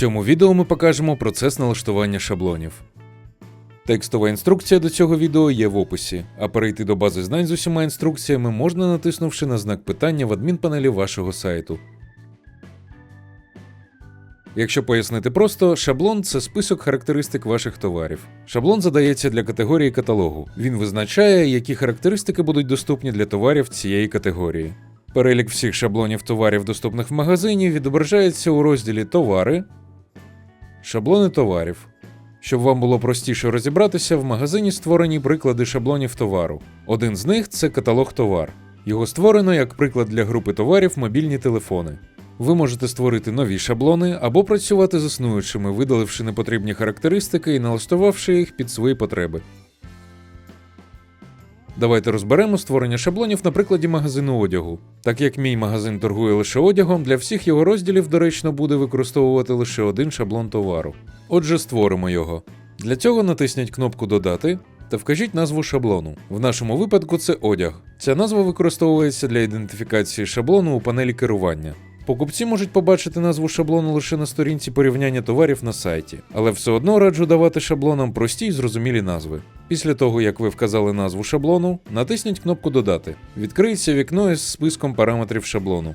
цьому відео ми покажемо процес налаштування шаблонів. Текстова інструкція до цього відео є в описі, а перейти до бази знань з усіма інструкціями можна натиснувши на знак питання в адмінпанелі вашого сайту. Якщо пояснити просто, шаблон це список характеристик ваших товарів. Шаблон задається для категорії каталогу. Він визначає, які характеристики будуть доступні для товарів цієї категорії. Перелік всіх шаблонів товарів, доступних в магазині, відображається у розділі Товари, Шаблони товарів. Щоб вам було простіше розібратися, в магазині створені приклади шаблонів товару. Один з них це каталог товар. Його створено як приклад для групи товарів мобільні телефони. Ви можете створити нові шаблони або працювати з існуючими, видаливши непотрібні характеристики і налаштувавши їх під свої потреби. Давайте розберемо створення шаблонів на прикладі магазину одягу. Так як мій магазин торгує лише одягом, для всіх його розділів доречно буде використовувати лише один шаблон товару. Отже, створимо його. Для цього натисніть кнопку Додати та вкажіть назву шаблону. В нашому випадку це одяг. Ця назва використовується для ідентифікації шаблону у панелі керування. Покупці можуть побачити назву шаблону лише на сторінці порівняння товарів на сайті, але все одно раджу давати шаблонам прості й зрозумілі назви. Після того, як ви вказали назву шаблону, натисніть кнопку Додати. Відкриється вікно із списком параметрів шаблону.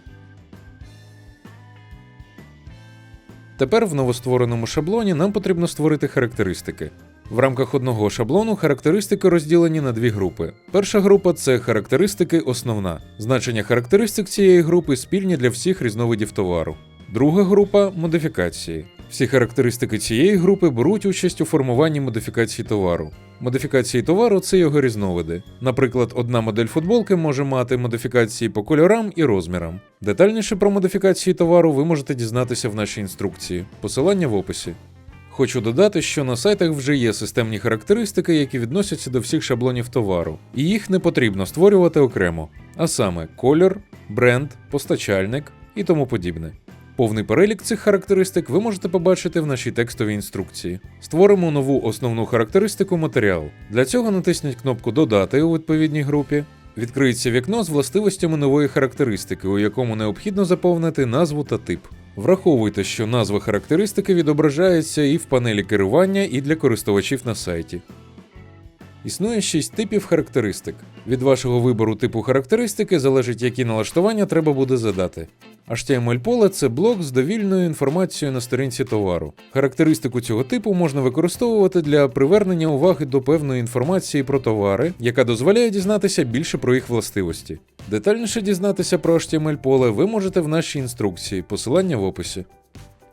Тепер в новоствореному шаблоні нам потрібно створити характеристики. В рамках одного шаблону характеристики розділені на дві групи. Перша група це характеристики основна. Значення характеристик цієї групи спільні для всіх різновидів товару. Друга група модифікації. Всі характеристики цієї групи беруть участь у формуванні модифікації товару. Модифікації товару це його різновиди. Наприклад, одна модель футболки може мати модифікації по кольорам і розмірам. Детальніше про модифікації товару ви можете дізнатися в нашій інструкції. Посилання в описі. Хочу додати, що на сайтах вже є системні характеристики, які відносяться до всіх шаблонів товару, і їх не потрібно створювати окремо, а саме кольор, бренд, постачальник і тому подібне. Повний перелік цих характеристик ви можете побачити в нашій текстовій інструкції. Створимо нову основну характеристику матеріал. Для цього натисніть кнопку Додати у відповідній групі. Відкриється вікно з властивостями нової характеристики, у якому необхідно заповнити назву та тип. Враховуйте, що назва характеристики відображається і в панелі керування, і для користувачів на сайті. Існує 6 типів характеристик. Від вашого вибору типу характеристики залежить, які налаштування треба буде задати. HTML поле це блок з довільною інформацією на сторінці товару. Характеристику цього типу можна використовувати для привернення уваги до певної інформації про товари, яка дозволяє дізнатися більше про їх властивості. Детальніше дізнатися про HTML поле ви можете в нашій інструкції, посилання в описі.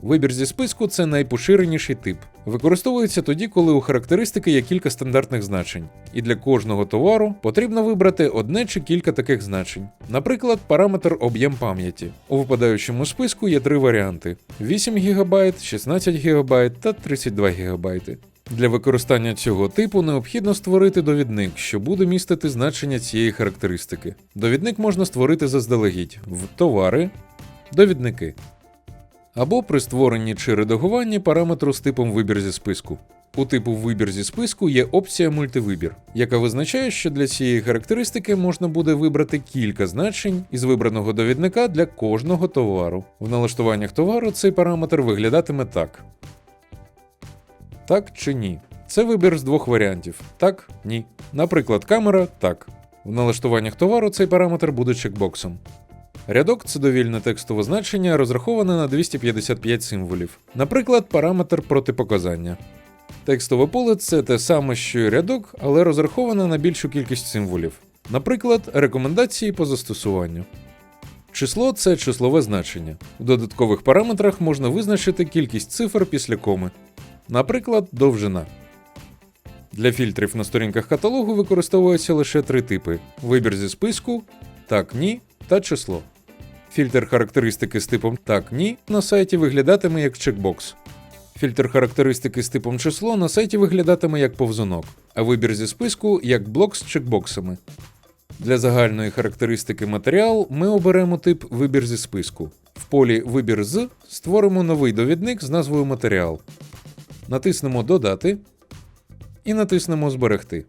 Вибір зі списку це найпоширеніший тип. Використовується тоді, коли у характеристики є кілька стандартних значень, і для кожного товару потрібно вибрати одне чи кілька таких значень. Наприклад, параметр об'єм пам'яті. У випадаючому списку є три варіанти: 8 ГБ, 16 ГБ та 32 ГБ. Для використання цього типу необхідно створити довідник, що буде містити значення цієї характеристики. Довідник можна створити заздалегідь в товари, довідники або при створенні чи редагуванні параметру з типом вибір зі списку. У типу вибір зі списку є опція мультивибір, яка визначає, що для цієї характеристики можна буде вибрати кілька значень із вибраного довідника для кожного товару. В налаштуваннях товару цей параметр виглядатиме так. Так чи ні. Це вибір з двох варіантів: так, ні. Наприклад, камера так. В налаштуваннях товару цей параметр буде чекбоксом. Рядок це довільне текстове значення, розраховане на 255 символів. Наприклад, параметр протипоказання. Текстове поле це те саме, що й рядок, але розраховане на більшу кількість символів. Наприклад, рекомендації по застосуванню. Число це числове значення. В додаткових параметрах можна визначити кількість цифр після коми. Наприклад, довжина. Для фільтрів на сторінках каталогу використовуються лише три типи: вибір зі списку, так, ні та число. Фільтр характеристики з типом так, ні на сайті виглядатиме як чекбокс. Фільтр характеристики з типом число на сайті виглядатиме як повзунок, а вибір зі списку як блок з чекбоксами. Для загальної характеристики матеріал ми оберемо тип вибір зі списку. В полі Вибір з створимо новий довідник з назвою матеріал. Натиснемо Додати і натиснемо Зберегти.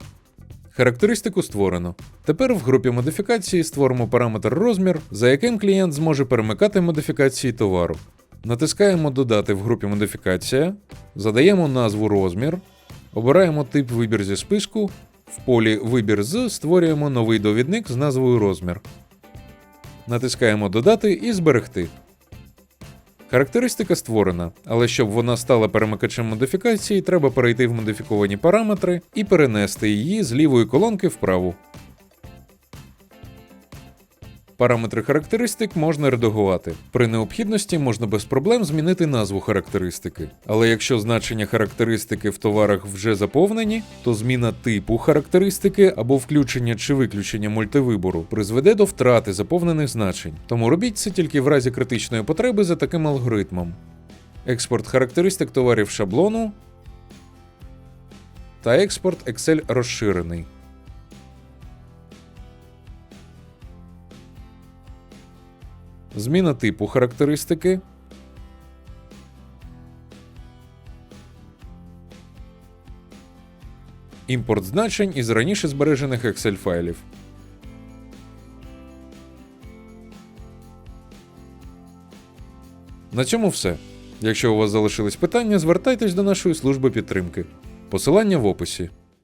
Характеристику створено. Тепер в групі модифікації створимо параметр розмір, за яким клієнт зможе перемикати модифікації товару. Натискаємо Додати в групі Модифікація, задаємо назву розмір, обираємо тип вибір зі списку. В полі Вибір з створюємо новий довідник з назвою розмір. Натискаємо Додати і зберегти. Характеристика створена, але щоб вона стала перемикачем модифікації, треба перейти в модифіковані параметри і перенести її з лівої колонки вправу. Параметри характеристик можна редагувати. При необхідності можна без проблем змінити назву характеристики. Але якщо значення характеристики в товарах вже заповнені, то зміна типу характеристики або включення чи виключення мультивибору призведе до втрати заповнених значень. Тому робіть це тільки в разі критичної потреби за таким алгоритмом. Експорт характеристик товарів шаблону та експорт Excel розширений. Зміна типу характеристики. Імпорт значень із раніше збережених Excel файлів. На цьому все. Якщо у вас залишились питання, звертайтесь до нашої служби підтримки. Посилання в описі.